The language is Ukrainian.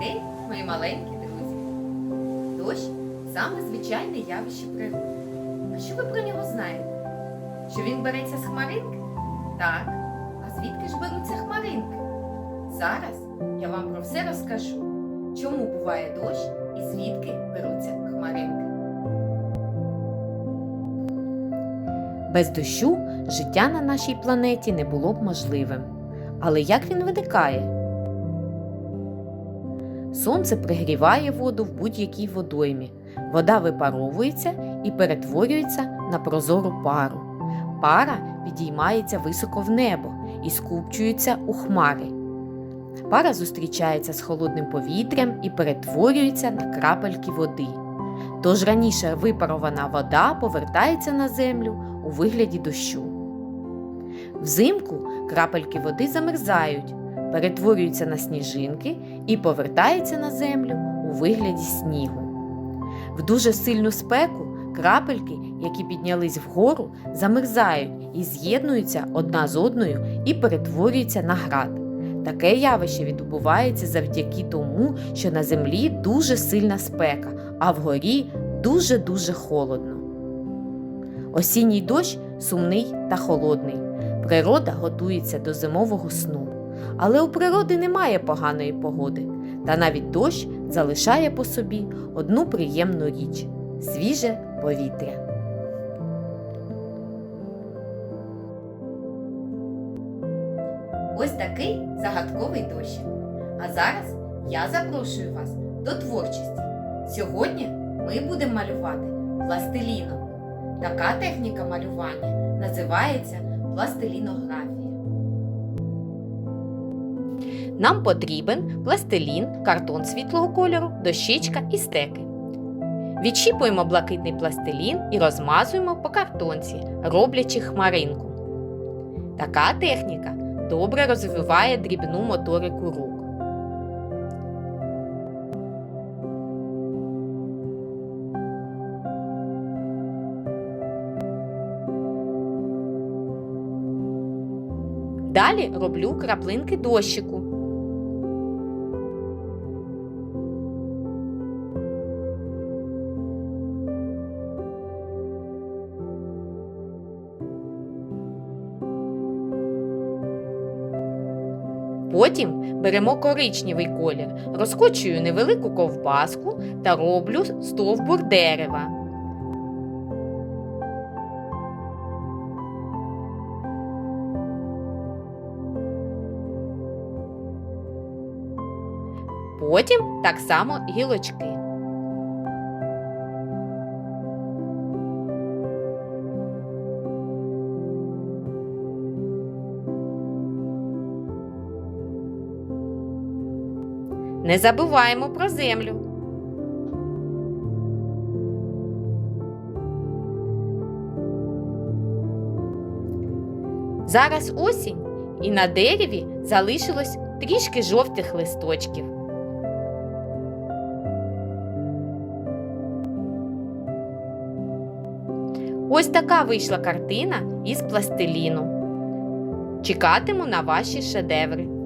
день, мої маленькі друзі. Дощ саме звичайне явище природи. А що ви про нього знаєте? Що він береться з хмаринки? Так. А звідки ж беруться хмаринки? Зараз я вам про все розкажу, чому буває дощ і звідки беруться хмаринки. Без дощу життя на нашій планеті не було б можливим. Але як він виникає? Сонце пригріває воду в будь-якій водоймі. Вода випаровується і перетворюється на прозору пару. Пара підіймається високо в небо і скупчується у хмари. Пара зустрічається з холодним повітрям і перетворюється на крапельки води. Тож раніше випарована вода повертається на землю у вигляді дощу. Взимку крапельки води замерзають, перетворюються на сніжинки і повертаються на землю у вигляді снігу. В дуже сильну спеку крапельки, які піднялись вгору, замерзають і з'єднуються одна з одною і перетворюються на град. Таке явище відбувається завдяки тому, що на землі дуже сильна спека, а вгорі дуже-дуже холодно. Осінній дощ сумний та холодний. Природа готується до зимового сну. Але у природи немає поганої погоди, та навіть дощ залишає по собі одну приємну річ свіже повітря. Ось такий загадковий дощ. А зараз я запрошую вас до творчості. Сьогодні ми будемо малювати пластиліном. Така техніка малювання називається пластилінографія. Нам потрібен пластилін, картон світлого кольору, дощечка і стеки. Відщіпуємо блакитний пластилін і розмазуємо по картонці, роблячи хмаринку. Така техніка добре розвиває дрібну моторику рук. Далі роблю краплинки дощику. Потім беремо коричневий колір, розкочую невелику ковбаску та роблю стовбур дерева. Потім так само гілочки. Не забуваємо про землю. Зараз осінь, і на дереві залишилось трішки жовтих листочків. Ось така вийшла картина із пластиліну. Чекатиму на ваші шедеври.